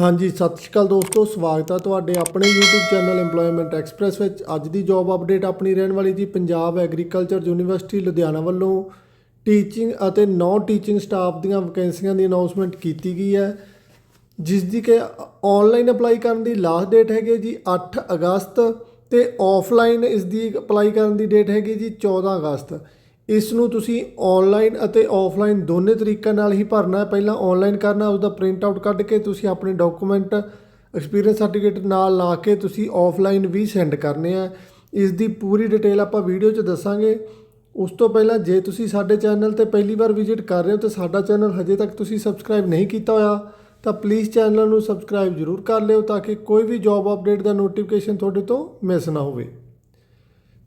ਹਾਂਜੀ, ਸਤਿ ਸ਼੍ਰੀ ਅਕਾਲ ਦੋਸਤੋ, ਸਵਾਗਤ ਹੈ ਤੁਹਾਡੇ ਆਪਣੇ YouTube ਚੈਨਲ EMPLOYMENT ਐਕਸਪ੍ਰੈਸ ਵਿੱਚ। ਅੱਜ ਦੀ ਜੌਬ ਅਪਡੇਟ ਆਪਣੀ ਰਹਿਣ ਵਾਲੀ ਜੀ ਪੰਜਾਬ ਐਗਰੀਕਲਚਰ ਯੂਨੀਵਰਸਿਟੀ ਲੁਧਿਆਣਾ ਵੱਲੋਂ ਟੀਚਿੰਗ ਅਤੇ ਨਾਨ ਟੀਚਿੰਗ ਸਟਾਫ ਦੀਆਂ ਵੈਕੈਂਸੀਆਂ ਦੀ ਅਨਾਉਂਸਮੈਂਟ ਕੀਤੀ ਗਈ ਹੈ, ਜਿਸ ਦੀ ਕਿ ਆਨਲਾਈਨ ਅਪਲਾਈ ਕਰਨ ਦੀ ਲਾਸਟ ਡੇਟ ਹੈਗੀ ਜੀ 8 ਅਗਸਤ ਤੇ ਆਫਲਾਈਨ ਇਸ ਦੀ ਅਪਲਾਈ ਕਰਨ ਦੀ ਡੇਟ ਹੈਗੀ ਜੀ 14 ਅਗਸਤ। ਇਸ ਨੂੰ ਤੁਸੀਂ ਆਨਲਾਈਨ ਅਤੇ ਆਫਲਾਈਨ ਦੋਨੇ ਤਰੀਕਿਆਂ ਨਾਲ ਹੀ ਭਰਨਾ ਹੈ। ਪਹਿਲਾਂ ਆਨਲਾਈਨ ਕਰਨਾ ਉਸ ਦਾ ਪ੍ਰਿੰਟ ਆਊਟ ਕੱਢ ਕੇ ਤੁਸੀਂ ਆਪਣੇ ਡਾਕੂਮੈਂਟ ਐਕਸਪੀਰੀਅੰਸ ਸਰਟੀਫਿਕੇਟ ਨਾਲ ਲਾ ਕੇ ਤੁਸੀਂ ਆਫਲਾਈਨ ਵੀ ਸੈਂਡ ਕਰਨੇ ਆ। ਇਸ ਦੀ ਪੂਰੀ ਡਿਟੇਲ ਆਪਾਂ ਵੀਡੀਓ 'ਚ ਦੱਸਾਂਗੇ। ਉਸ ਤੋਂ ਪਹਿਲਾਂ ਜੇ ਤੁਸੀਂ ਸਾਡੇ ਚੈਨਲ ਤੇ ਪਹਿਲੀ ਵਾਰ ਵਿਜ਼ਿਟ ਕਰ ਰਹੇ ਹੋ ਤਾਂ ਸਾਡਾ ਚੈਨਲ ਹਜੇ ਤੱਕ ਤੁਸੀਂ ਸਬਸਕ੍ਰਾਈਬ ਨਹੀਂ ਕੀਤਾ ਹੋਇਆ, ਤਾਂ ਪਲੀਜ਼ ਚੈਨਲ ਨੂੰ ਸਬਸਕ੍ਰਾਈਬ ਜ਼ਰੂਰ ਕਰ ਲਿਓ ਤਾਂ ਕਿ ਕੋਈ ਵੀ ਜੌਬ ਅਪਡੇਟ ਦਾ ਨੋਟੀਫਿਕੇਸ਼ਨ ਤੁਹਾਡੇ ਤੋਂ ਮਿਸ ਨਾ ਹੋਵੇ।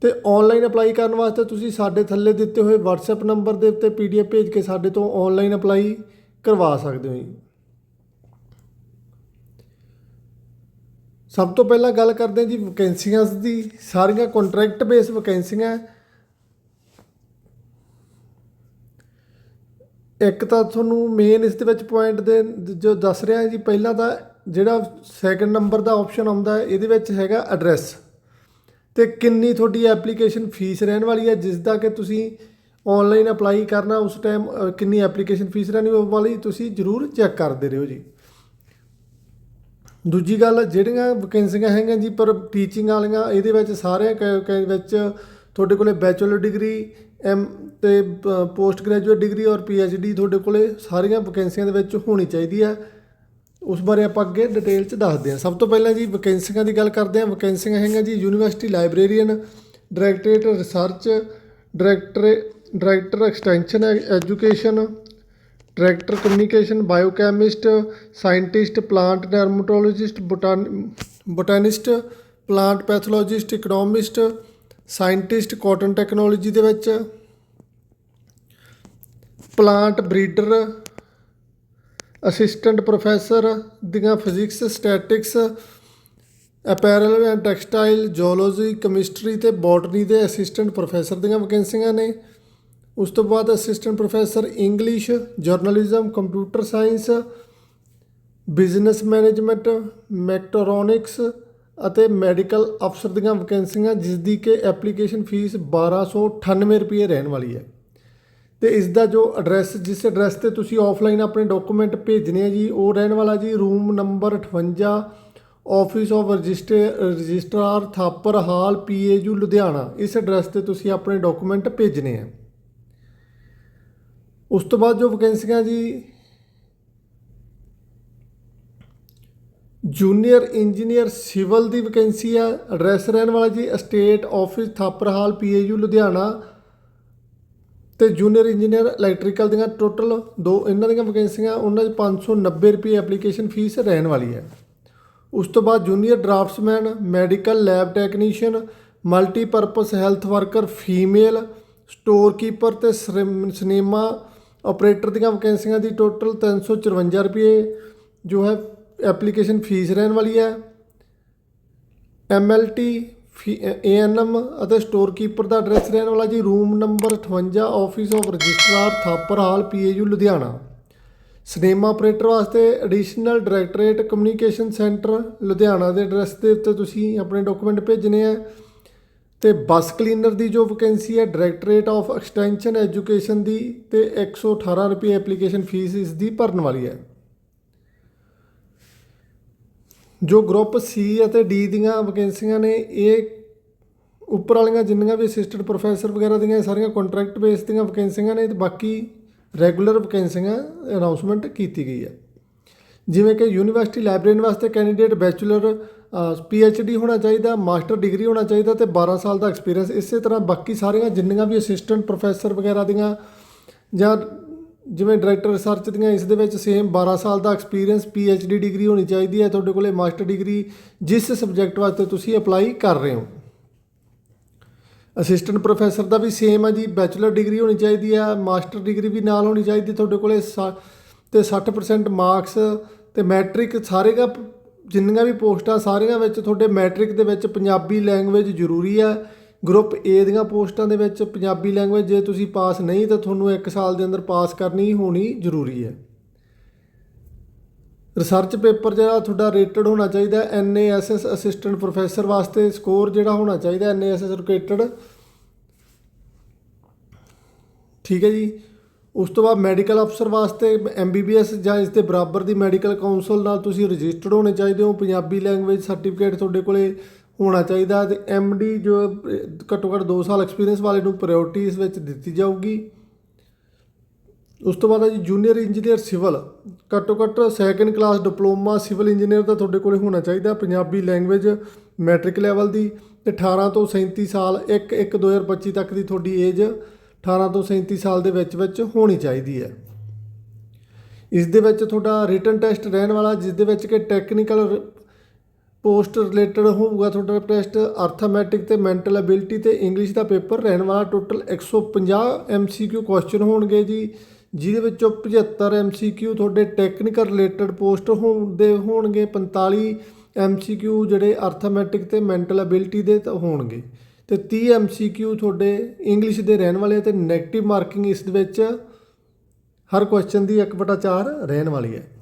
ਤੇ ਆਨਲਾਈਨ ਅਪਲਾਈ ਕਰਨ ਵਾਸਤੇ ਤੁਸੀਂ ਸਾਡੇ ਥੱਲੇ ਦਿੱਤੇ ਹੋਏ WhatsApp ਨੰਬਰ ਦੇ ਉੱਤੇ PDF ਭੇਜ ਕੇ ਸਾਡੇ ਤੋਂ ਆਨਲਾਈਨ ਅਪਲਾਈ ਕਰਵਾ ਸਕਦੇ ਹੋ ਜੀ। ਸਭ ਤੋਂ ਪਹਿਲਾਂ ਗੱਲ ਕਰਦੇ ਹਾਂ ਜੀ ਵੈਕੈਂਸੀਆਂ ਦੀ, ਸਾਰੀਆਂ ਕੰਟਰੈਕਟ ਬੇਸ ਵੈਕੈਂਸੀਆਂ ਇੱਕ ਤਾਂ ਤੁਹਾਨੂੰ ਮੇਨ ਇਸ ਦੇ ਵਿੱਚ ਪੁਆਇੰਟ ਦੇ ਜੋ ਦੱਸ ਰਿਹਾ ਜੀ, ਪਹਿਲਾਂ ਤਾਂ ਜਿਹੜਾ ਸੈਕੰਡ ਨੰਬਰ ਦਾ ਆਪਸ਼ਨ ਆਉਂਦਾ ਇਹਦੇ ਵਿੱਚ ਹੈਗਾ ਐਡਰੈਸ ਤੇ ਕਿੰਨੀ ਤੁਹਾਡੀ ਐਪਲੀਕੇਸ਼ਨ ਫੀਸ ਰਹਿਣ ਵਾਲੀ ਹੈ, ਜਿਸ ਦਾ ਕਿ ਤੁਸੀਂ ਆਨਲਾਈਨ ਅਪਲਾਈ ਕਰਨਾ ਉਸ ਟਾਈਮ ਕਿੰਨੀ ਐਪਲੀਕੇਸ਼ਨ ਫੀਸ ਰਹਿਣੀ ਵਾਲੀ, ਤੁਸੀਂ ਜ਼ਰੂਰ ਚੈੱਕ ਕਰਦੇ ਰਹੋ ਜੀ। ਦੂਜੀ ਗੱਲ, ਜਿਹੜੀਆਂ ਵੈਕੈਂਸੀਆਂ ਹੈਗੀਆਂ ਜੀ, ਪਰ ਟੀਚਿੰਗ ਵਾਲੀਆਂ, ਇਹਦੇ ਵਿੱਚ ਸਾਰੇ ਕ- ਕ- ਵਿੱਚ ਤੁਹਾਡੇ ਕੋਲੇ ਬੈਚਲਰ ਡਿਗਰੀ ਐਮ ਤੇ ਪੋਸਟ ਗ੍ਰੈਜੂਏਟ ਡਿਗਰੀ ਔਰ ਪੀ ਡੀ ਤੁਹਾਡੇ ਕੋਲੇ ਸਾਰੀਆਂ ਵੈਕੈਂਸੀਆਂ ਦੇ ਵਿੱਚ ਹੋਣੀ ਚਾਹੀਦੀ ਹੈ। ਉਸ ਬਾਰੇ ਆਪਾਂ ਅੱਗੇ ਡਿਟੇਲ ਚ ਦੱਸਦੇ ਹਾਂ। ਸਭ ਤੋਂ ਪਹਿਲਾਂ ਜੀ ਵੈਕੈਂਸੀਆਂ ਦੀ ਗੱਲ ਕਰਦੇ ਹਾਂ। ਵੈਕੈਂਸੀਆਂ ਹੈਗੀਆਂ ਜੀ university librarian directorate research director director extension education director communication biochemist scientist plant dermatologist botanist plant pathologist economist scientist cotton technology ਦੇ ਵਿੱਚ ਪਲਾਂਟ ਬਰੀਡਰ ਅਸਿਸਟੈਂਟ ਪ੍ਰੋਫੈਸਰ ਦੀਆਂ physics, statics, apparel and textile, geology, chemistry ਤੇ botany ਦੇ assistant professor ਦੀਆਂ ਵੈਕੈਂਸੀਆਂ ਨੇ। ਉਸ ਤੋਂ ਬਾਅਦ assistant professor English, journalism, computer science, business management, mechatronics ਅਤੇ ਮੈਡੀਕਲ ਅਫਸਰ ਦੀਆਂ ਵੈਕੈਂਸੀਆਂ, ਜਿਸ ਦੀ ਕਿ ਐਪਲੀਕੇਸ਼ਨ ਫੀਸ 1298 ਰੁਪਏ ਰਹਿਣ ਵਾਲੀ ਹੈ। ਤੇ ਇਸ ਦਾ ਜੋ ਐਡਰੈਸ ਜਿਸ ਐਡਰੈਸ ਤੇ ਤੁਸੀਂ ਆਫਲਾਈਨ ਆਪਣੇ ਡਾਕੂਮੈਂਟ ਭੇਜਣੇ ਆ ਜੀ, ਉਹ ਰਹਿਣ ਵਾਲਾ ਜੀ room number 58 office of register registrar Thapar hall, PAU, Ludhiana. ਇਸ ਐਡਰੈਸ ਤੇ ਤੁਸੀਂ ਆਪਣੇ ਡਾਕੂਮੈਂਟ ਭੇਜਣੇ ਆ। ਉਸ ਤੋਂ ਬਾਅਦ ਜੋ ਵੈਕੈਂਸੀਆਂ ਜੀ ਜੂਨੀਅਰ ਇੰਜੀਨੀਅਰ ਸਿਵਲ ਦੀ ਵੈਕੈਂਸੀ ਆ। ਐਡਰੈਸ ਰਹਿਣ ਵਾਲਾ ਜੀ state office Thapar hall, PAU, Ludhiana. ਤੇ ਜੂਨੀਅਰ ਇੰਜੀਨੀਅਰ ਇਲੈਕਟ੍ਰੀਕਲ ਦੀਆਂ ਟੋਟਲ ਦੋ, ਇਹਨਾਂ ਦੀਆਂ ਵੈਕੈਂਸੀਆਂ ਉਹਨਾਂ 'ਚ 590 ਰੁਪਏ ਐਪਲੀਕੇਸ਼ਨ ਫੀਸ ਰਹਿਣ ਵਾਲੀ ਹੈ। ਉਸ ਤੋਂ ਬਾਅਦ junior draftsman medical lab technician multipurpose health worker female store keeper ਤੇ ਸਿਨੇਮ- ਸਿਨੇਮਾ ਆਪਰੇਟਰ ਦੀਆਂ ਵੈਕੈਂਸੀਆਂ ਦੀ ਟੋਟਲ 354 ਰੁਪਏ ਜੋ ਹੈ ਐਪਲੀਕੇਸ਼ਨ ਫੀਸ ਰਹਿਣ ਵਾਲੀ ਹੈ। ਐਮਐਲਟੀ ਏਐਨਐਮ ਅਤੇ ਸਟੋਰ ਕੀਪਰ ਦਾ ਐਡਰੈਸ ਰਹਿਣ ਵਾਲਾ ਜੀ room number 58 office of registrar Thapar hall PAU Ludhiana. Cinema operator ਵਾਸਤੇ additional directorate communication centre Ludhiana ਦੇ ਐਡਰੈਸ ਦੇ ਉੱਤੇ ਤੁਸੀਂ ਆਪਣੇ ਡਾਕੂਮੈਂਟ ਭੇਜਣੇ ਆ। ਤੇ ਬੱਸ ਕਲੀਨਰ ਦੀ ਜੋ ਵੈਕੈਂਸੀ ਹੈ ਡਾਇਰੈਕਟਰੇਟ ਆਫ ਐਕਸਟੈਂਸ਼ਨ ਐਜੂਕੇਸ਼ਨ ਦੀ, ਤੇ 118 ਰੁਪਏ ਐਪਲੀਕੇਸ਼ਨ ਫੀਸ ਇਸ ਦੀ ਭਰਨ ਵਾਲੀ ਹੈ। ਜੋ ਗਰੁੱਪ ਸੀ ਅਤੇ ਡੀ ਦੀਆਂ ਵੈਕੈਂਸੀਆਂ ਨੇ, ਇਹ ਉੱਪਰ ਵਾਲੀਆਂ ਜਿੰਨੀਆਂ ਵੀ ਅਸਿਸਟੈਂਟ ਪ੍ਰੋਫੈਸਰ ਵਗੈਰਾ ਦੀਆਂ ਸਾਰੀਆਂ ਕੰਟਰੈਕਟ ਬੇਸ ਦੀਆਂ ਵੈਕੈਂਸੀਆਂ ਨੇ, ਤੇ ਬਾਕੀ ਰੈਗੂਲਰ ਵੈਕੈਂਸੀਆਂ ਅਨਾਉਂਸਮੈਂਟ ਕੀਤੀ ਗਈ ਹੈ। ਜਿਵੇਂ ਕਿ ਯੂਨੀਵਰਸਿਟੀ ਲਾਇਬ੍ਰੇਰੀਅਨ ਵਾਸਤੇ ਕੈਂਡੀਡੇਟ ਬੈਚਲਰ ਡੀ ਹੋਣਾ ਚਾਹੀਦਾ ਮਾਸਟਰ ਡਿਗਰੀ ਹੋਣਾ ਚਾਹੀਦਾ ਤੇ 12 ਸਾਲ ਦਾ ਐਕਸਪੀਰੀਅੰਸ ਇਸੇ ਤਰ੍ਹਾਂ ਬਾਕੀ ਸਾਰੀਆਂ ਜਿੰਨੀਆਂ ਵੀ ਅਸਿਸਟੈਂਟ ਪ੍ਰੋਫੈਸਰ ਵਗੈਰਾ ਦੀਆਂ ਜਾਂ ਜਿਵੇਂ ਡਾਇਰੈਕਟਰ ਰਿਸਰਚ ਦੀਆਂ ਇਸ ਦੇ ਵਿੱਚ ਸੇਮ 12 ਸਾਲ ਦਾ ਐਕਸਪੀਰੀਅੰਸ ਡੀ ਡਿਗਰੀ ਹੋਣੀ ਚਾਹੀਦੀ ਹੈ, ਤੁਹਾਡੇ ਕੋਲੇ ਮਾਸਟਰ ਡਿਗਰੀ ਜਿਸ ਸਬਜੈਕਟ ਵਾਸਤੇ ਤੁਸੀਂ ਅਪਲਾਈ ਕਰ ਰਹੇ ਹੋ। ਅਸਿਸਟੈਂਟ ਪ੍ਰੋਫੈਸਰ ਦਾ ਵੀ ਸੇਮ ਹੈ ਜੀ ਬੈਚਲਰ ਡਿਗਰੀ ਹੋਣੀ ਚਾਹੀਦੀ ਹੈ ਮਾਸਟਰ ਡਿਗਰੀ ਵੀ ਨਾਲ ਹੋਣੀ ਚਾਹੀਦੀ ਤੁਹਾਡੇ ਕੋਲੇ ਸਾ- ਤੇ 60% ਮਾਰਕਸ ਤੇ ਮੈਟ੍ਰਿਕ ਸਾਰੇਗਾ ਜਿੰਨੀਆਂ ਵੀ ਪੋਸਟਾਂ ਸਾਰੀਆਂ ਵਿੱਚ ਤੁਹਾਡੇ ਮੈਟ੍ਰਿਕ ਦੇ ਵਿੱਚ ਪੰਜਾਬੀ ਲੈਂਗੁਏਜ ਜ਼ਰੂਰੀ ਹੈ। ਗਰੁੱਪ ਏ ਦੀਆਂ ਪੋਸਟਾਂ ਦੇ ਵਿੱਚ ਪੰਜਾਬੀ ਲੈਂਗੁਏਜ ਜੇ ਤੁਸੀਂ ਪਾਸ ਨਹੀਂ, ਤਾਂ ਤੁਹਾਨੂੰ 1 ਸਾਲ ਦੇ ਅੰਦਰ ਪਾਸ ਕਰਨੀ ਹੋਣੀ ਜ਼ਰੂਰੀ ਹੈ। ਰਿਸਰਚ ਪੇਪਰ ਜਿਹੜਾ ਤੁਹਾਡਾ ਰੇਟਡ ਹੋਣਾ ਚਾਹੀਦਾ ਐਨਏਐਸਐਸ ਅਸਿਸਟੈਂਟ ਪ੍ਰੋਫੈਸਰ ਵਾਸਤੇ ਸਕੋਰ ਜਿਹੜਾ ਹੋਣਾ ਚਾਹੀਦਾ ਐਨਏਐਸਐਸ ਰੇਟਡ ਠੀਕ ਹੈ ਜੀ। ਉਸ ਤੋਂ ਬਾਅਦ ਮੈਡੀਕਲ ਅਫਸਰ ਵਾਸਤੇ ਐਮਬੀਬੀਐਸ ਜਾਂ ਇਸ ਦੇ ਬਰਾਬਰ ਦੀ ਮੈਡੀਕਲ ਕਾਉਂਸਲ ਨਾਲ ਤੁਸੀਂ ਰਜਿਸਟਰਡ ਹੋਣੇ ਚਾਹੀਦੇ ਹੋ। ਪੰਜਾਬੀ ਲੈਂਗੁਏਜ ਸਰਟੀਫਿਕੇਟ ਤੁਹਾਡੇ ਕੋਲੇ ਹੋਣਾ ਚਾਹੀਦਾ ਤੇ ਐਮਡੀ ਜੋ ਘੱਟੋ ਘੱਟ 2 ਸਾਲ ਐਕਸਪੀਰੀਅੰਸ ਵਾਲੇ ਨੂੰ ਪ੍ਰਾਇੋਰਟੀ ਇਸ ਵਿੱਚ ਦਿੱਤੀ ਜਾਊਗੀ। ਉਸ ਤੋਂ ਬਾਅਦ ਜੀ ਜੂਨੀਅਰ ਇੰਜੀਨੀਅਰ ਸਿਵਲ ਘੱਟੋ ਘੱਟ second class diploma civil engineer ਦਾ ਤੁਹਾਡੇ ਕੋਲੇ ਹੋਣਾ ਚਾਹੀਦਾ, ਪੰਜਾਬੀ ਲੈਂਗੁਏਜ ਮੈਟ੍ਰਿਕ ਲੈਵਲ ਦੀ ਤੇ 18 ਤੋਂ 37 ਸਾਲ 1 1 2025 ਤੱਕ ਦੀ ਤੁਹਾਡੀ ਏਜ 18 ਤੋਂ 37 ਸਾਲ ਦੇ ਵਿੱਚ ਵਿੱਚ ਹੋਣੀ ਚਾਹੀਦੀ ਹੈ। ਇਸ ਦੇ ਵਿੱਚ ਤੁਹਾਡਾ ਰਿਟਨ ਟੈਸਟ ਰਹਿਣ ਵਾਲਾ, ਜਿਸ ਦੇ ਵਿੱਚ ਕਿ ਟੈਕਨੀਕਲ ਪੋਸਟ ਰਿਲੇਟਡ ਹੋਊਗਾ ਤੁਹਾਡਾ ਟੈਸਟ, ਅਰਥਮੈਟਿਕ ਤੇ ਮੈਂਟਲ ਐਬਿਲਿਟੀ ਤੇ ਇੰਗਲਿਸ਼ ਦਾ ਪੇਪਰ, ਰਹਿਣ ਵਾਲਾ ਟੋਟਲ 150 ਐਮਸੀਕਿਊ ਕੁਐਸਚਨ ਹੋਣਗੇ ਜੀ, ਜਿਹਦੇ ਵਿੱਚੋਂ 75 ਐਮਸੀਕਿਊ ਤੁਹਾਡੇ ਟੈਕਨੀਕਲ ਰਿਲੇਟਡ ਪੋਸਟ ਹੋਣਦੇ ਹੋਣਗੇ 45 ਐਮਸੀਕਿਊ ਜਿਹੜੇ ਅਰਥਮੈਟਿਕ ਤੇ ਮੈਂਟਲ ਐਬਿਲਿਟੀ ਦੇ ਤਾਂ ਹੋਣਗੇ। ਤੇ 30 ਐਮਸੀਕਿਊ ਤੁਹਾਡੇ ਇੰਗਲਿਸ਼ ਦੇ ਰਹਿਣ ਵਾਲੇ ਤੇ 네ਗੇਟਿਵ ਮਾਰਕਿੰਗ ਇਸ ਦੇ ਵਿੱਚ ਹਰ ਕੁਐਸਚਨ ਦੀ 1/4 ਰਹਿਣ ਵਾਲੀ ਹੈ।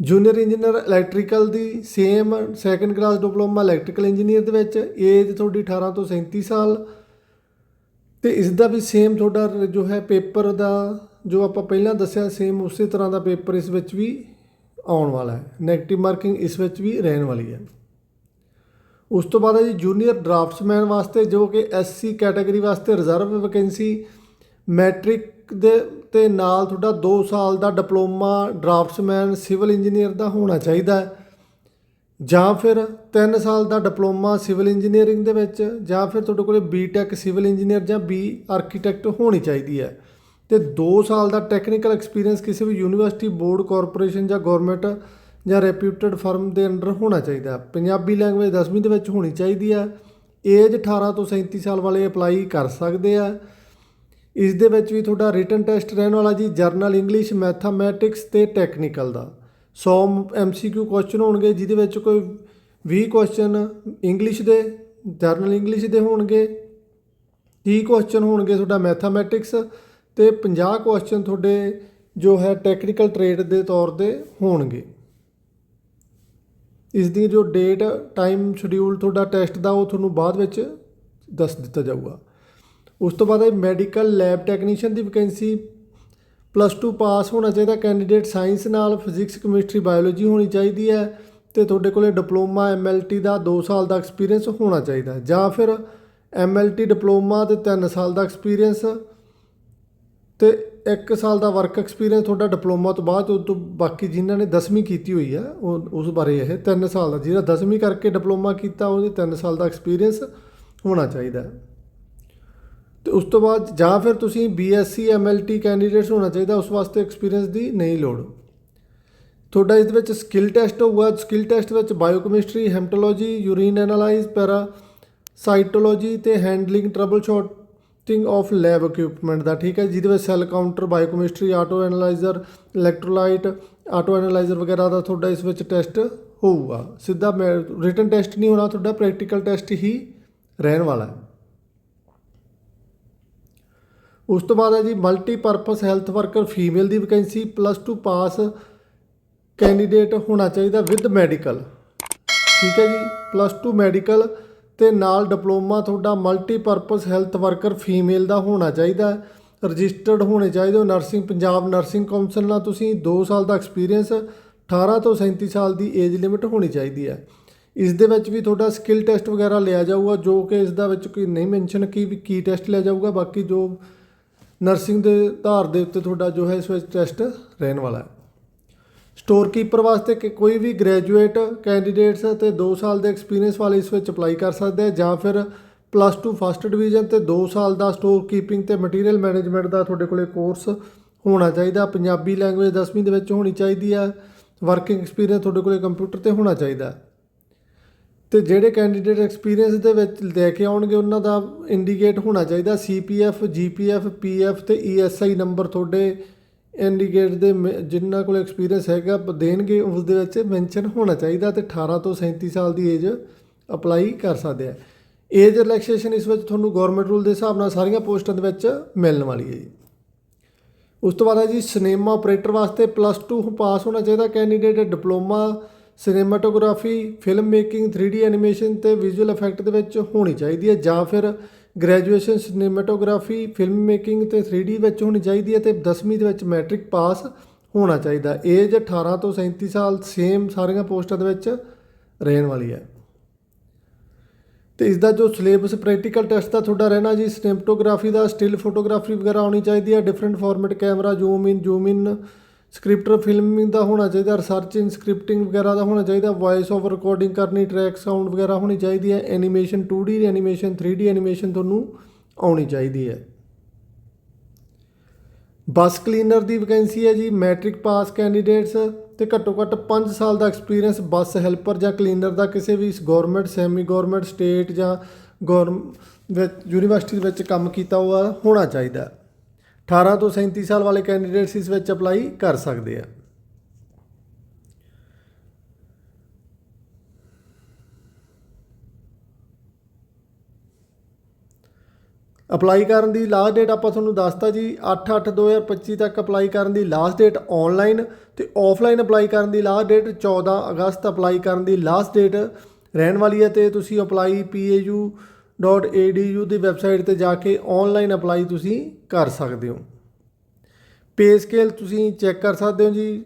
ਜੂਨੀਅਰ ਇੰਜੀਨੀਅਰ ਇਲੈਕਟ੍ਰੀਕਲ ਦੀ same second class diploma electrical engineer ਦੇ ਵਿੱਚ ਏਜ ਤੁਹਾਡੀ 18 ਤੋਂ 37 ਸਾਲ ਤੇ ਇਸ ਦਾ ਵੀ ਸੇਮ ਤੁਹਾਡਾ ਜੋ ਹੈ ਪੇਪਰ ਦਾ, ਜੋ ਆਪਾਂ ਪਹਿਲਾਂ ਦੱਸਿਆ ਸੇਮ ਉਸੇ ਤਰ੍ਹਾਂ ਦਾ ਪੇਪਰ ਇਸ ਵਿੱਚ ਵੀ ਆਉਣ ਵਾਲਾ ਹੈ। 네ਗੇਟਿਵ ਮਾਰਕਿੰਗ ਇਸ ਵਿੱਚ ਵੀ ਰਹਿਣ ਵਾਲੀ ਹੈ। ਉਸ ਤੋਂ ਬਾਅਦ ਹੈ ਜੀ ਜੂਨੀਅਰ ਡਰਾਫਟਸਮੈਨ ਵਾਸਤੇ ਜੋ ਕਿ ਐਸਸੀ ਕੈਟਾਗਰੀ ਵਾਸਤੇ ਰਿਜ਼ਰਵ ਵੈਕੈਂਸੀ ਮੈਟ੍ਰਿਕ ਦੇ ਤੇ ਨਾਲ ਤੁਹਾਡਾ 2 ਸਾਲ ਦਾ ਡਿਪਲੋਮਾ ਡਰਾਫਟਸਮੈਨ, ਸਿਵਲ ਇੰਜੀਨੀਅਰ ਦਾ ਹੋਣਾ ਚਾਹੀਦਾ ਹੈ। ਜਾਂ ਫਿਰ 3 ਸਾਲ ਦਾ ਡਿਪਲੋਮਾ ਸਿਵਲ ਇੰਜੀਨੀਅਰਿੰਗ ਦੇ ਵਿੱਚ, ਜਾਂ ਫਿਰ ਤੁਹਾਡੇ ਕੋਲੇ ਬੀਟੈਕ ਸਿਵਲ ਇੰਜੀਨੀਅਰ ਜਾਂ ਬੀ ਆਰਕੀਟੈਕਟ ਹੋਣੀ ਚਾਹੀਦੀ ਹੈ। ਤੇ 2 ਸਾਲ ਦਾ ਟੈਕਨੀਕਲ ਐਕਸਪੀਰੀਅੰਸ ਕਿਸੇ ਵੀ ਯੂਨੀਵਰਸਿਟੀ, ਬੋਰਡ ਕਾਰਪੋਰੇਸ਼ਨ ਜਾਂ ਗਵਰਨਮੈਂਟ ਜਾਂ ਰੈਪਿਊਟਡ ਫਰਮ ਦੇ ਅੰਡਰ ਹੋਣਾ ਚਾਹੀਦਾ ਪੰਜਾਬੀ ਲੈਂਗੁਏਜ 10ਵੀਂ ਦੇ ਵਿੱਚ ਹੋਣੀ ਚਾਹੀਦੀ ਹੈ। ਏਜ 18 ਤੋਂ 37 ਸਾਲ ਵਾਲੇ ਅਪਲਾਈ ਕਰ ਸਕਦੇ ਆ। ਇਸ ਦੇ ਵਿੱਚ ਵੀ ਤੁਹਾਡਾ ਰਿਟਨ ਟੈਸਟ ਰਹਿਣ ਵਾਲਾ ਜੀ ਜਰਨਲ ਇੰਗਲਿਸ਼ ਮੈਥਮੈਟਿਕਸ ਤੇ ਟੈਕਨੀਕਲ ਦਾ। 100 ਐਮਸੀਕਿਊ ਕੁਐਸਚਨ ਹੋਣਗੇ, ਜਿਹਦੇ ਵਿੱਚ ਕੋਈ 20 ਕੁਐਸਚਨ ਇੰਗਲਿਸ਼ ਦੇ ਜਰਨਲ ਇੰਗਲਿਸ਼ ਦੇ ਹੋਣਗੇ 30 ਕੁਐਸਚਨ ਹੋਣਗੇ ਤੁਹਾਡਾ ਮੈਥਮੈਟਿਕਸ ਤੇ 50 ਕੁਐਸਚਨ ਤੁਹਾਡੇ ਜੋ ਹੈ ਟੈਕਨੀਕਲ ਟ੍ਰੇਡ ਦੇ ਤੌਰ ਤੇ ਹੋਣਗੇ। ਇਸ ਦੀ ਜੋ ਡੇਟ ਟਾਈਮ ਸ਼ਡਿਊਲ ਤੁਹਾਡਾ ਟੈਸਟ ਦਾ ਉਹ ਤੁਹਾਨੂੰ ਬਾਅਦ ਵਿੱਚ ਦੱਸ ਦਿੱਤਾ ਜਾਊਗਾ। ਉਸ ਤੋਂ ਬਾਅਦ ਹੈ ਮੈਡੀਕਲ ਲੈਬ ਟੈਕਨੀਸ਼ੀਅਨ ਦੀ ਵੈਕੈਂਸੀ ਪਲੱਸ 2 ਪਾਸ ਹੋਣਾ ਚਾਹੀਦਾ, ਕੈਂਡੀਡੇਟ ਸਾਇੰਸ ਨਾਲ, ਫਿਜ਼ਿਕਸ, ਕੈਮਿਸਟਰੀ, ਬਾਇਓਲੋਜੀ ਹੋਣੀ ਚਾਹੀਦੀ ਹੈ ਤੇ ਤੁਹਾਡੇ ਕੋਲੇ ਡਿਪਲੋਮਾ ਐਮਐਲਟੀ ਦਾ 2 ਸਾਲ ਦਾ ਐਕਸਪੀਰੀਅੰਸ ਹੋਣਾ ਚਾਹੀਦਾ ਜਾਂ ਫਿਰ ਐਮਐਲਟੀ ਡਿਪਲੋਮਾ ਤੇ 3 ਸਾਲ ਦਾ ਐਕਸਪੀਰੀਅੰਸ ਤੇ 1 ਸਾਲ ਦਾ ਵਰਕ ਐਕਸਪੀਰੀਅੰਸ ਤੁਹਾਡਾ ਡਿਪਲੋਮਾ ਤੋਂ ਬਾਅਦ, ਉਹ ਤੋਂ ਬਾਕੀ ਜਿਨ੍ਹਾਂ ਨੇ 10ਵੀਂ ਕੀਤੀ ਹੋਈ ਹੈ, ਉਹ, ਉਸ ਬਾਰੇ ਇਹ 3 ਸਾਲ ਦਾ, ਜਿਹੜਾ 10ਵੀਂ ਕਰਕੇ ਡਿਪਲੋਮਾ ਕੀਤਾ, ਉਹਦੇ 3 ਸਾਲ ਦਾ ਐਕਸਪੀਰੀਅੰਸ ਹੋਣਾ ਚਾਹੀਦਾ ਤੇ ਉਸ ਤੋਂ ਬਾਅਦ ਜਾਂ ਫਿਰ ਤੁਸੀਂ ਬੀਐਸਸੀ ਐਮਐਲਟੀ ਕੈਂਡੀਡੇਟਸ ਹੋਣਾ ਚਾਹੀਦਾ, ਉਸ ਵਾਸਤੇ ਐਕਸਪੀਰੀਅੰਸ ਦੀ ਨਹੀਂ ਲੋੜ। ਤੁਹਾਡਾ ਇਸ ਵਿੱਚ ਸਕਿੱਲ ਟੈਸਟ ਹੋਊਗਾ। ਸਕਿੱਲ ਟੈਸਟ ਵਿੱਚ biochemistry haematology urine analyse parasitology ਤੇ handling troubleshooting of lab equipment ਦਾ, ਠੀਕ ਹੈ ਜਿਹਦੇ ਵਿੱਚ cell counter biochemistry auto analyser electrolyte auto analyser ਵਗੈਰਾ ਦਾ ਤੁਹਾਡਾ ਇਸ ਵਿੱਚ ਟੈਸਟ ਹੋਊਗਾ। ਸਿੱਧਾ ਰਿਟਨ ਟੈਸਟ ਨਹੀਂ ਹੋਣਾ, ਤੁਹਾਡਾ ਪ੍ਰੈਕਟੀਕਲ ਟੈਸਟ ਹੀ ਰਹਿਣ ਵਾਲਾ ਹੈ। ਉਸ ਤੋਂ ਬਾਅਦ ਹੈ ਜੀ ਮਲਟੀਪਰਪਸ ਹੈਲਥ ਵਰਕਰ ਫੀਮੇਲ ਦੀ ਵੈਕੈਂਸੀ ਪਲੱਸ 2 ਪਾਸ ਕੈਂਡੀਡੇਟ ਹੋਣਾ ਚਾਹੀਦਾ ਵਿਦ ਮੈਡੀਕਲ ਠੀਕ ਹੈ ਜੀ ਪਲੱਸ 2 ਮੈਡੀਕਲ ਤੇ ਨਾਲ ਡਿਪਲੋਮਾ ਤੁਹਾਡਾ ਮਲਟੀਪਰਪਸ ਹੈਲਥ ਵਰਕਰ ਫੀਮੇਲ ਦਾ ਹੋਣਾ ਚਾਹੀਦਾ ਰਜਿਸਟਰਡ ਹੋਣੇ ਚਾਹੀਦੇ ਹੋ ਨਰਸਿੰਗ ਪੰਜਾਬ ਨਰਸਿੰਗ ਕੌਂਸਲ ਨਾਲ ਤੁਸੀਂ 2 ਸਾਲ ਦਾ ਐਕਸਪੀਰੀਅੰਸ 18 ਤੋਂ 37 ਸਾਲ ਦੀ ਏਜ ਲਿਮਿਟ ਹੋਣੀ ਚਾਹੀਦੀ ਹੈ। ਇਸ ਦੇ ਵਿੱਚ ਵੀ ਤੁਹਾਡਾ ਸਕਿੱਲ ਟੈਸਟ ਵਗੈਰਾ ਲਿਆ ਜਾਊਗਾ, ਜੋ ਕਿ ਇਸ ਦਾ ਵਿੱਚ ਕੋਈ ਨਹੀਂ ਮੈਂਸ਼ਨ ਕੀ, ਵੀ ਕੀ ਟੈਸਟ ਲਿਆ ਜਾਊਗਾ, ਬਾਕੀ ਜੋ ਨਰਸਿੰਗ ਦੇ ਆਧਾਰ ਦੇ ਉੱਤੇ ਤੁਹਾਡਾ ਜੋ ਹੈ ਇਸ ਵਿੱਚ ਟੈਸਟ ਰਹਿਣ ਵਾਲਾ ਹੈ। ਸਟੋਰ ਕੀਪਰ ਵਾਸਤੇ ਕਿ ਕੋਈ ਵੀ ਗ੍ਰੈਜੂਏਟ ਕੈਂਡੀਡੇਟਸ ਤੇ 2 ਸਾਲ ਦੇ ਐਕਸਪੀਰੀਅੰਸ ਵਾਲੇ ਇਸ ਵਿੱਚ ਅਪਲਾਈ ਕਰ ਸਕਦੇ ਆ ਜਾਂ ਫਿਰ ਪਲੱਸ 2 ਫਸਟ ਡਿਵੀਜ਼ਨ ਤੇ 2 ਸਾਲ ਦਾ ਸਟੋਰ ਕੀਪਿੰਗ ਤੇ ਮਟੀਰੀਅਲ ਮੈਨੇਜਮੈਂਟ ਦਾ ਤੁਹਾਡੇ ਕੋਲੇ ਕੋਰਸ ਹੋਣਾ ਚਾਹੀਦਾ। ਪੰਜਾਬੀ ਲੈਂਗੁਏਜ 10ਵੀਂ ਦੇ ਵਿੱਚ ਹੋਣੀ ਚਾਹੀਦੀ ਆ ਵਰਕਿੰਗ ਐਕਸਪੀਰੀਅੰਸ ਤੁਹਾਡੇ ਕੋਲੇ ਕੰਪਿਊਟਰ ਤੇ ਹੋਣਾ ਚਾਹੀਦਾ ਤੇ ਜਿਹੜੇ ਕੈਂਡੀਡੇਟ ਐਕਸਪੀਰੀਅੰਸ ਦੇ ਵਿੱਚ ਲੈ ਕੇ ਆਉਣਗੇ, ਉਹਨਾਂ ਦਾ ਇੰਡੀਕੇਟ ਹੋਣਾ ਚਾਹੀਦਾ। ਸੀਪੀਐਫ ਜੀਪੀਐਫ ਪੀਐਫ ਤੇ ਈਐਸਆਈ ਨੰਬਰ ਤੁਹਾਡੇ ਇੰਡੀਕੇਟ ਦੇ ਮ- ਜਿਨ੍ਹਾਂ ਕੋਲ ਐਕਸਪੀਰੀਅੰਸ ਹੈਗਾ ਦੇਣਗੇ, ਉਸ ਦੇ ਵਿੱਚ ਮੈਂਸ਼ਨ ਹੋਣਾ ਚਾਹੀਦਾ ਤੇ 18 ਤੋਂ 37 ਸਾਲ ਦੀ ਏਜ ਅਪਲਾਈ ਕਰ ਸਕਦੇ ਆ। ਏਜ ਰਿਲੈਕਸੇਸ਼ਨ ਇਸ ਵਿੱਚ ਤੁਹਾਨੂੰ ਗਵਰਨਮੈਂਟ ਰੂਲ ਦੇ ਹਿਸਾਬ ਨਾਲ ਸਾਰੀਆਂ ਪੋਸਟਾਂ ਦੇ ਵਿੱਚ ਮਿਲਣ ਵਾਲੀ ਹੈ ਜੀ। ਉਸ ਤੋਂ ਬਾਅਦ ਹੈ ਜੀ ਸਿਨੇਮਾ ਆਪਰੇਟਰ ਵਾਸਤੇ ਪਲੱਸ 2 ਪਾਸ ਹੋਣਾ ਚਾਹੀਦਾ candidate diploma cinematography film making 3D animation ਤੇ ਵਿਜ਼ੂਅਲ ਇਫੈਕਟ ਦੇ ਵਿੱਚ ਹੋਣੀ ਚਾਹੀਦੀ ਹੈ ਜਾਂ ਫਿਰ ਗ੍ਰੈਜੂਏਸ਼ਨ ਸਿਨੇਮਾਟੋਗ੍ਰਾਫੀ ਫਿਲਮ ਮੇਕਿੰਗ ਤੇ 3D ਵਿੱਚ ਹੋਣੀ ਚਾਹੀਦੀ ਹੈ ਤੇ 10ਵੀਂ ਦੇ ਵਿੱਚ ਮੈਟ੍ਰਿਕ ਪਾਸ ਹੋਣਾ ਚਾਹੀਦਾ ਏਜ 18 ਤੋਂ 37 ਸਾਲ ਸੇਮ ਸਾਰੀਆਂ ਪੋਸਟਾਂ ਦੇ ਵਿੱਚ ਰਹਿਣ ਵਾਲੀ ਹੈ। ਤੇ ਇਸ ਦਾ ਜੋ ਸਿਲੇਬਸ ਪ੍ਰੈਕਟੀਕਲ ਟੈਸਟ ਦਾ ਤੁਹਾਡਾ ਰਹਿਣਾ ਜੀ, ਸਿਨੇਮਟੋਗ੍ਰਾਫੀ ਦਾ ਸਟਿਲ ਫੋਟੋਗ੍ਰਾਫੀ ਵਗੈਰਾ ਆਉਣੀ ਚਾਹੀਦੀ ਹੈ different format camera zoom in zoom in scripter filming ਦਾ ਹੋਣਾ ਚਾਹੀਦਾ ਰਿਸਰਚ ਇਨ ਸਕ੍ਰਿਪਟਿੰਗ ਵਗੈਰਾ ਦਾ ਹੋਣਾ ਚਾਹੀਦਾ ਵੌਇਸ ਓਵਰ ਰਿਕਾਰਡਿੰਗ ਕਰਨੀ ਟਰੈਕ ਸਾਊਂਡ ਵਗੈਰਾ ਹੋਣੀ ਚਾਹੀਦੀ ਹੈ animation 2D animation 3D animation ਤੁਹਾਨੂੰ ਆਉਣੀ ਚਾਹੀਦੀ ਹੈ। ਬੱਸ ਕਲੀਨਰ ਦੀ ਵੈਕੈਂਸੀ ਹੈ ਜੀ ਮੈਟ੍ਰਿਕ ਪਾਸ ਕੈਂਡੀਡੇਟਸ ਤੇ ਘੱਟੋ ਘੱਟ 5 ਸਾਲ ਦਾ ਐਕਸਪੀਰੀਅੰਸ ਬੱਸ ਹੈਲਪਰ ਜਾਂ ਕਲੀਨਰ ਦਾ ਕਿਸੇ ਵੀ ਗਵਰਨਮੈਂਟ ਸੈਮੀ ਗਵਰਨਮੈਂਟ ਸਟੇਟ ਜਾਂ ਗੌਰਮ ਯੂਨੀਵਰਸਿਟੀ ਵਿੱਚ ਕੰਮ ਕੀਤਾ ਹੋਇਆ ਹੋਣਾ ਚਾਹੀਦਾ। 18 ਤੋਂ 37 ਸਾਲ ਵਾਲੇ ਕੈਂਡੀਡੇਟਸ ਇਸ ਵਿੱਚ ਅਪਲਾਈ ਕਰ ਸਕਦੇ ਆ। ਅਪਲਾਈ ਕਰਨ ਦੀ ਲਾਸਟ ਡੇਟ ਆਪਾਂ ਤੁਹਾਨੂੰ ਦੱਸਤਾ ਜੀ 8/8/2025 ਤੱਕ ਅਪਲਾਈ ਕਰਨ ਦੀ ਲਾਸਟ ਡੇਟ ਆਨਲਾਈਨ ਤੇ ਆਫਲਾਈਨ ਅਪਲਾਈ ਕਰਨ ਦੀ ਲਾਸਟ ਡੇਟ 14 ਅਗਸਤ ਅਪਲਾਈ ਕਰਨ ਦੀ ਲਾਸਟ ਡੇਟ ਰਹਿਣ ਵਾਲੀ ਹੈ ਤੇ ਤੁਸੀਂ ਅਪਲਾਈ pau.edu ਦੀ ਵੈਬਸਾਈਟ ਤੇ ਜਾ ਕੇ ਆਨਲਾਈਨ ਅਪਲਾਈ ਤੁਸੀਂ ਕਰ ਸਕਦੇ ਹੋ। ਪੇ ਸਕੇਲ ਤੁਸੀਂ ਚੈੱਕ ਕਰ ਸਕਦੇ ਹੋ ਜੀ।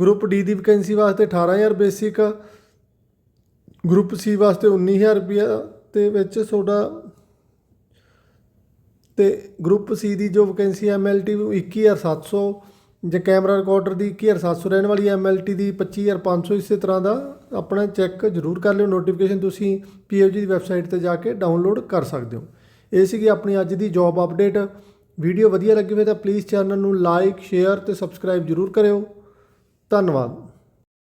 ਗਰੁੱਪ ਡੀ ਦੀ ਵੈਕੈਂਸੀ ਵਾਸਤੇ 18000 ਬੇਸਿਕ ਗਰੁੱਪ ਸੀ ਵਾਸਤੇ 19000 ਰੁਪਇਆ ਤੇ ਵਿੱਚ ਤੁਹਾਡਾ ਤੇ ਗਰੁੱਪ ਸੀ ਦੀ ਜੋ ਵੈਕੈਂਸੀ ਹੈ ਐਮਐਲਟੀ 21700 ਜੇ ਕੈਮਰਾ ਰਿਕਾਰਡਰ ਦੀ 21700 ਰਹਿਣ ਵਾਲੀ ਹੈ ਐਮਐਲਟੀ ਦੀ 25500 ਇਸੇ ਤਰ੍ਹਾਂ ਦਾ, ਆਪਣਾ ਚੈੱਕ ਜ਼ਰੂਰ ਕਰ ਲਿਓ। ਨੋਟੀਫਿਕੇਸ਼ਨ ਤੁਸੀਂ ਪੀਐਫਜੀ ਦੀ ਵੈਬਸਾਈਟ ਤੇ ਜਾ ਕੇ ਡਾਊਨਲੋਡ ਕਰ ਸਕਦੇ ਹੋ। ਇਹ ਸੀਗੀ ਆਪਣੀ ਅੱਜ ਦੀ ਜੌਬ ਅਪਡੇਟ ਵੀਡੀਓ ਵਧੀਆ ਲੱਗੀ ਹੋਵੇ ਤਾਂ ਪਲੀਜ਼ ਚੈਨਲ ਨੂੰ ਲਾਈਕ ਸ਼ੇਅਰ ਤੇ ਸਬਸਕ੍ਰਾਈਬ ਜ਼ਰੂਰ ਕਰਿਓ। ਧੰਨਵਾਦ।